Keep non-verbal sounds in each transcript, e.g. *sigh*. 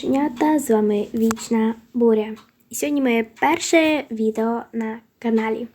Шенята, з вами Вічна Буря. І сьогодні моє перше відео на каналі.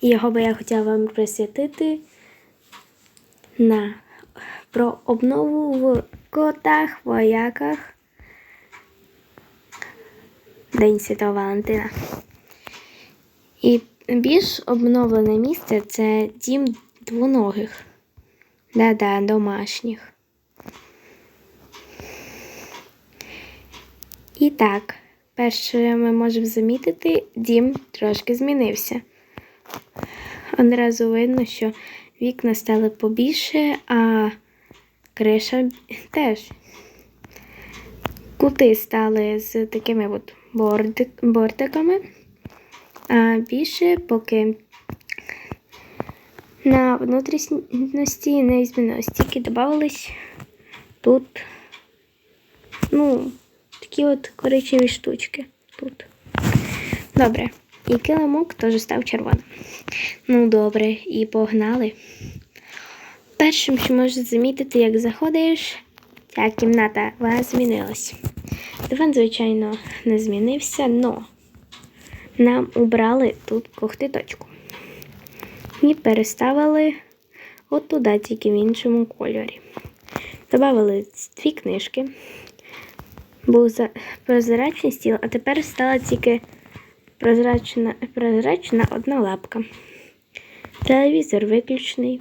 І його би я хотіла вам присвятити на про обнову в котах, вояках. День Святого Валентина. І більш обновлене місце це дім двоногих. Да-да, домашніх. І так, перше ми можемо замітити, дім трошки змінився. Одразу видно, що вікна стали побільше, а криша теж. Кути стали з такими от бортиками, а більше поки на внутрішності не змінилось. Тільки додавались тут, ну, такі от коричневі штучки тут. Добре. І килимок теж став червоним. Ну, добре, і погнали. Першим, що можеш замітити, як заходиш, ця кімната вона змінилась. Диван, звичайно, не змінився, але нам убрали тут когтиточку. І переставили от туди, тільки в іншому кольорі. Добавили дві книжки був за прозрачний стіл, а тепер стала тільки прозрачна, прозрачна одна лапка. Телевізор виключений.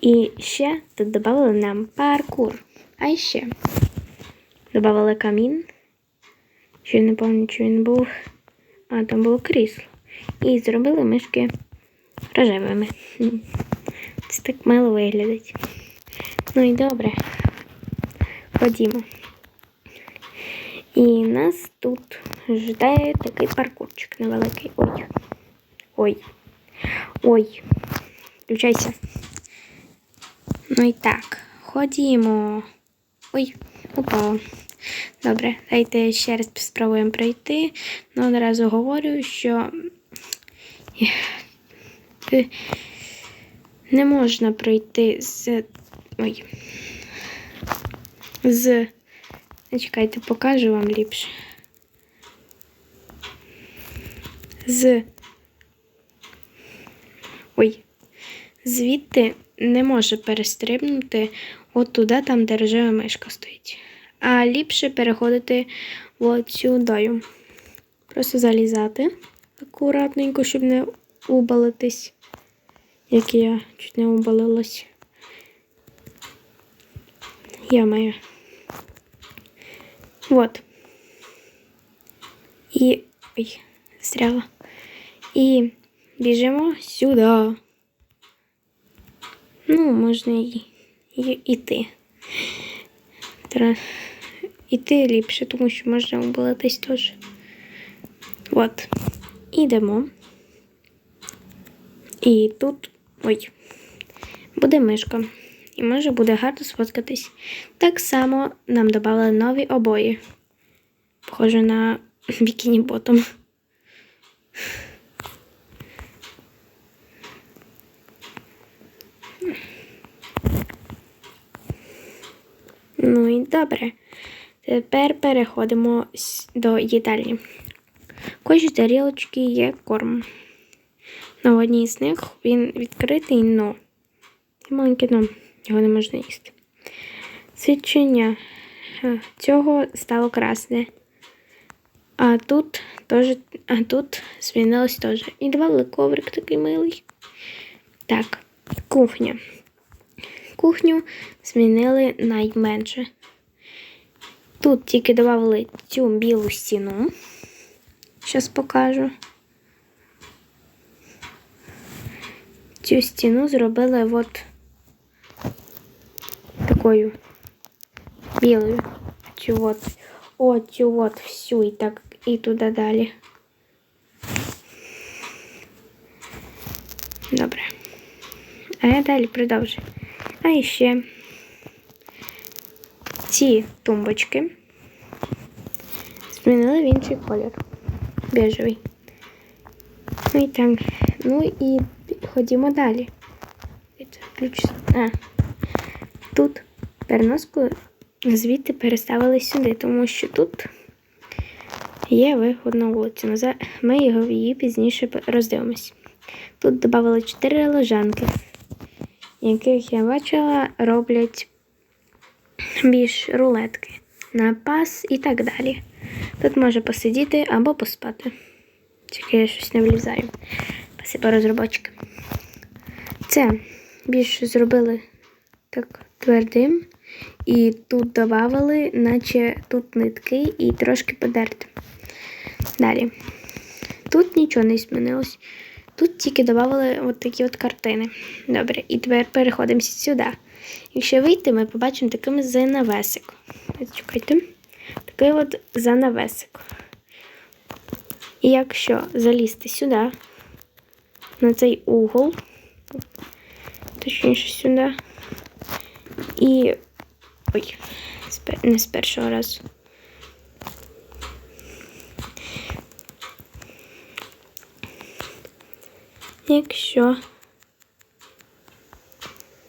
І ще тут додали нам паркур. А ще додали камін. Що не пам'ятаю, що він був. А там було крісло. І зробили мишки рожевими. Це так мило виглядить. Ну і добре. Ходімо. І нас тут ждає такий паркурчик невеликий. Ой. Ой. Ой. Включайся. Ну і так, ходімо. Ой, упала. Добре, дайте ще раз спробуємо пройти. Ну, одразу говорю, що не можна пройти з. Ой. З Чекайте, покажу вам ліпше. З. Ой, звідти не може перестрибнути от туди, там, де рожева мишка стоїть. А ліпше переходити от сюди. Просто залізати акуратненько, щоб не убалитись, як я чуть не убалилась. Я маю. Вот. І. Ой, застряла. І біжимо сюди. Ну, можна і, і іти. Треба іти ліпше, тому що можна обилитись теж. От. Ідемо. І тут. Ой, буде мишка і може буде гарно сфоткатись. Так само нам додали нові обої. Похоже на *clears throat* бікіні ботом. Ну і добре. Тепер переходимо до їдальні. Кожній тарілочки є корм. На одній з них він відкритий, но маленький но його не можна їсти. Свідчення е, цього стало красне. А тут теж, а тут змінилось теж. І давали коврик такий милий. Так, кухня. Кухню змінили найменше. Тут тільки додали цю білу стіну. Зараз покажу. Цю стіну зробили от такою білою. Цю от, о, цю от всю і так і туди далі. Добре. А я далі продовжую. А і ще ці тумбочки змінили в інший колір. Бежевий. Ну і так. Ну і ходімо далі. Ключ. А, тут Переноску звідти переставили сюди, тому що тут є виход на вулицю. Ми його її пізніше роздивимось. Тут додали 4 лежанки, яких я бачила, роблять більш рулетки на пас і так далі. Тут може посидіти або поспати. Тільки я щось не влізаю. Спасибо розробочки. Це більше зробили так твердим. І тут додавали, наче тут нитки і трошки подерти. Далі. Тут нічого не змінилось. Тут тільки додавали от такі от картини. Добре, і тепер переходимо сюди. Якщо вийти, ми побачимо таким занавесик. Чекайте. Такий от занавесик. І якщо залізти сюди, на цей угол, точніше сюди, і. Ой, не з першого разу. Якщо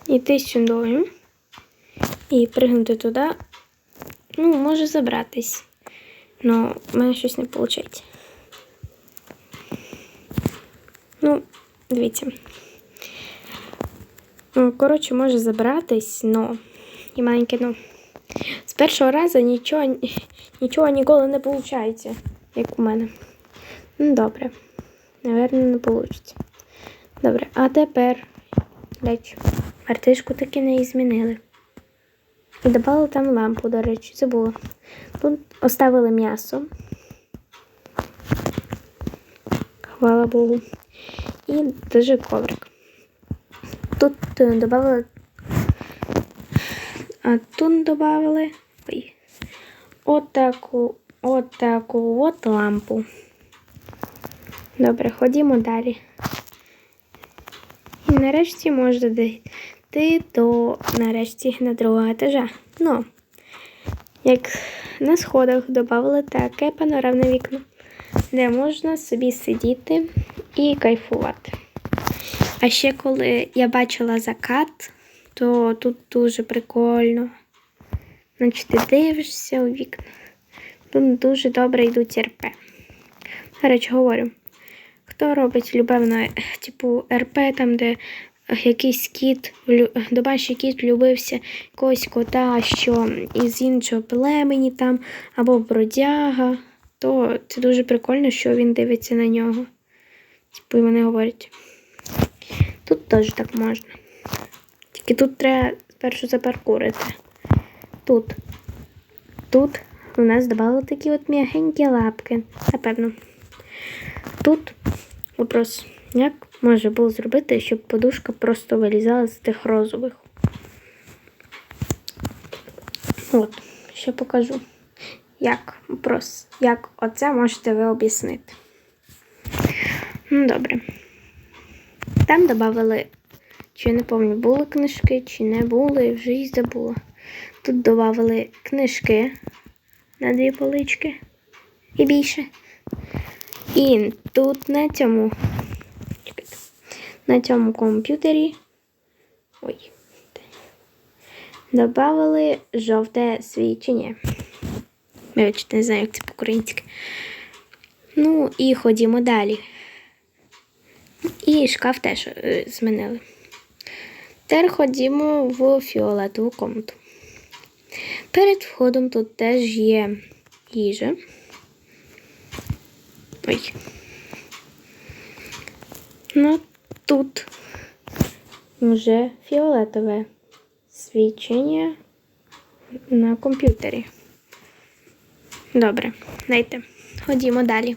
йти сюди і пригнути туди, ну, може забратись. Ну, в мене щось не виходить. Ну, дивіться. Ну, Коротше, може забратись, но і маленьке ну. З першого разу нічого, нічого ніколи не виходить, як у мене. Ну, добре. Наверно, не вийде. Добре, а тепер глядь, артишку таки не змінили. І додали там лампу, до речі, забула. Тут оставили м'ясо. Хвала Богу. І дуже коврик. Тут е, додали. А тут додали. Ой. Отаку, отаку от лампу. Добре, ходімо далі. І нарешті можна дійти до нарешті на другого етажа. Ну, як на сходах додали таке панорамне вікно, де можна собі сидіти і кайфувати. А ще коли я бачила закат, то тут дуже прикольно. Значить, ти дивишся у вікна. Тут дуже добре йдуть РП. До речі, говорю, хто робить любовно, типу РП, там, де якийсь кіт, домашній кіт влюбився якогось кота, що із іншого племені там, або бродяга, то це дуже прикольно, що він дивиться на нього. Типу, і вони говорять. Тут теж так можна. Тільки тут треба спершу запаркурити. Тут. Тут у нас додали такі от м'ягенькі лапки. Напевно. Тут вопрос, як може було зробити, щоб подушка просто вилізала з тих розових. От, ще покажу. Як вопрос, як оце можете ви об'яснити. Ну, добре. Там додали, чи не пам'ятаю, були книжки, чи не були, вже їх забула. Тут додали книжки на дві полички і більше. І тут на цьому, на цьому комп'ютері ой, додали жовте свічення. Вибачте, не знаю, як це по-українськи. Ну і ходімо далі. І шкаф теж е, змінили. Тепер ходімо в фіолетову комнату. Перед входом тут теж є їжа. Ой. Ну, тут вже фіолетове свічення на комп'ютері. Добре, дайте. Ходімо далі.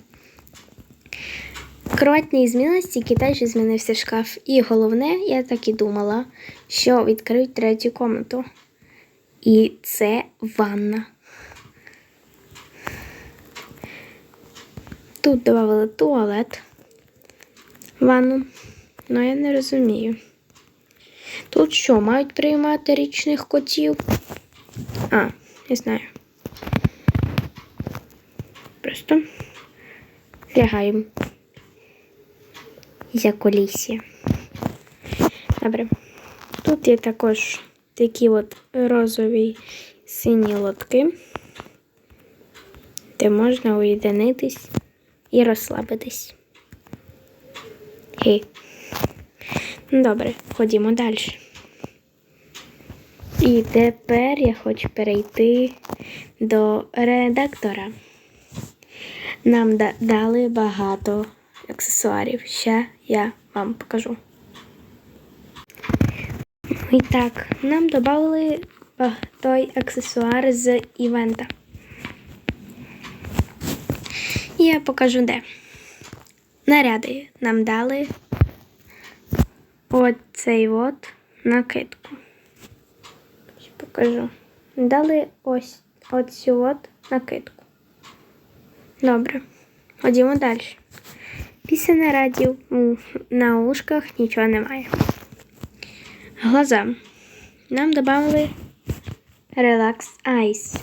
Кровать не змінилась, тільки теж змінився шкаф. І головне, я так і думала, що відкриють третю комнату. І це ванна. Тут додали туалет, ванну. Ну, я не розумію. Тут що, мають приймати річних котів? А, не знаю. Просто лягаємо. За колісся. Добре. Тут є також такі от розові сині лотки, де можна уєдинитись і розслабитись. Хей. Добре, ходімо далі. І тепер я хочу перейти до редактора. Нам дали багато аксесуарів. Ще я вам покажу. І так, нам додали той аксесуар з івента. Я покажу де. Наряди нам дали оцей от накидку. Покажу. Дали ось оцю от накидку. Добре. Ходімо далі. Після нарадів у наушках нічого немає. Глаза. Нам додали Relax Eyes.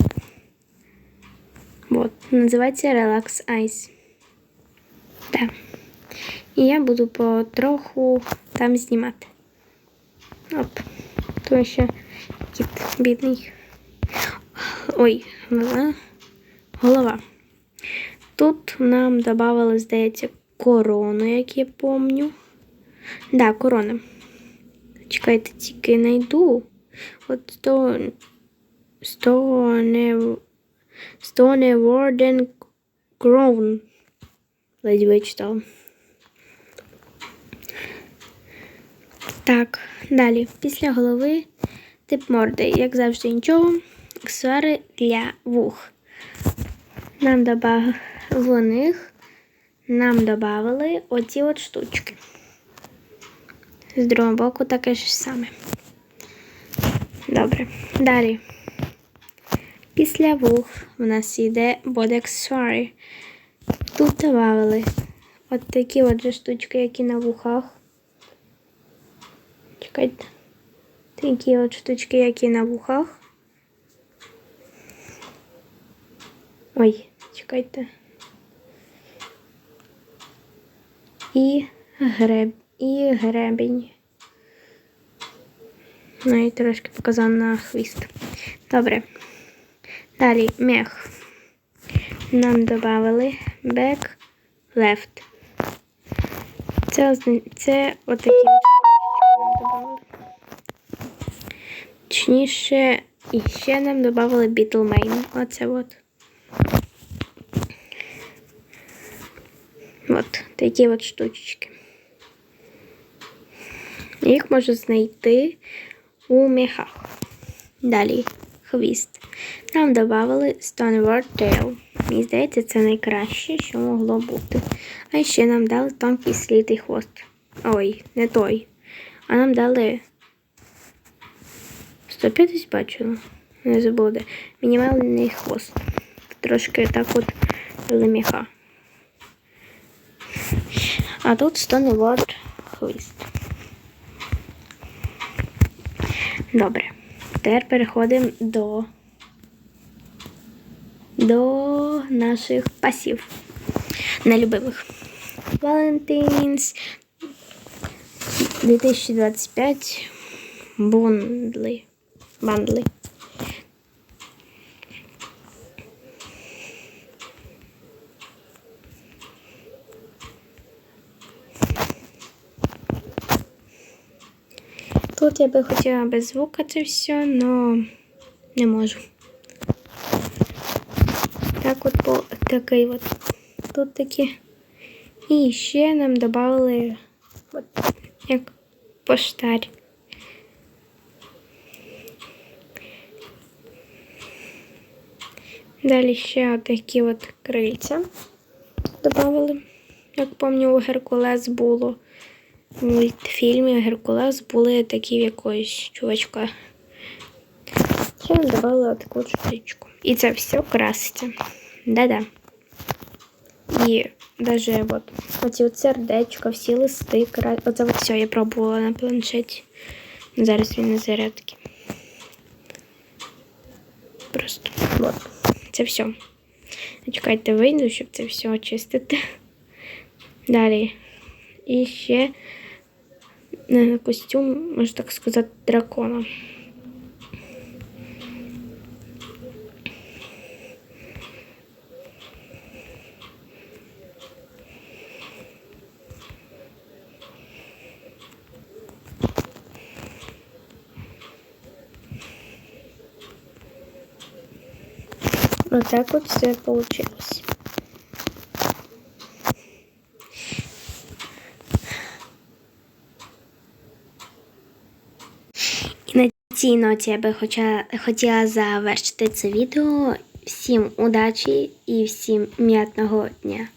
Вот, називається Relax Eyes. Так. І я буду потроху там знімати. Оп. То ще кіт бідний. Ой, голова. Тут нам додали, здається, корону, як я помню. Да, корона. Чекайте, тільки знайду. От сто... Стоне Ворден Кроун. Ледь вичитала. Так, далі. Після голови тип морди. Як завжди, нічого. Аксесуари для вух. Нам добавили в них нам додали оці от штучки. З другого боку таке ж саме. Добре. Далі. Після вух у нас йде body accessory. Тут додали от такі от же штучки, які на вухах. Чекайте. Такі от штучки, які на вухах. Ой, чекайте. І греб, і гребінь. Ну і трошки показав на хвіст. Добре. Далі мех. Нам додали back left. Це, це отакі. Точніше, і ще нам додали Beetlemain. Оце от. От такі от штучки. Їх можу знайти у мехах. Далі хвіст. Нам додали Stoneward Tail. Мені здається, це найкраще, що могло бути. А ще нам дали тонкий слідий хвост. Ой, не той. А нам дали 150 бачила. Не забуде. Мінімальний хвост. Трошки так от леміха. А тут Stoneward хвіст. Добре. Тепер переходимо до, до наших пасів нелюбимих. Valentine's 2025 бандли. Бандли. Тут я би хотіла без звука це все, але не можу. Так от по такий от. Тут такі. І ще нам додали от, як поштарь. Далі ще такі от крильця додали. Як пам'ятаю, у Геркулес було мультфільмі Геркулес були такі в якогось чувачка. Ще нам таку штучку. І це все краситься. Да-да. І навіть от, оці от сердечка, всі листи, кра... оце от все я пробувала на планшеті. Зараз він на зарядці. Просто от. Це все. Чекайте, вийду, щоб це все очистити. Далі. І ще костюм, можно так сказать дракона. Вот так вот все получилось. Цій ноті я би хоча, хотіла завершити це відео. Всім удачі і всім м'ятного дня.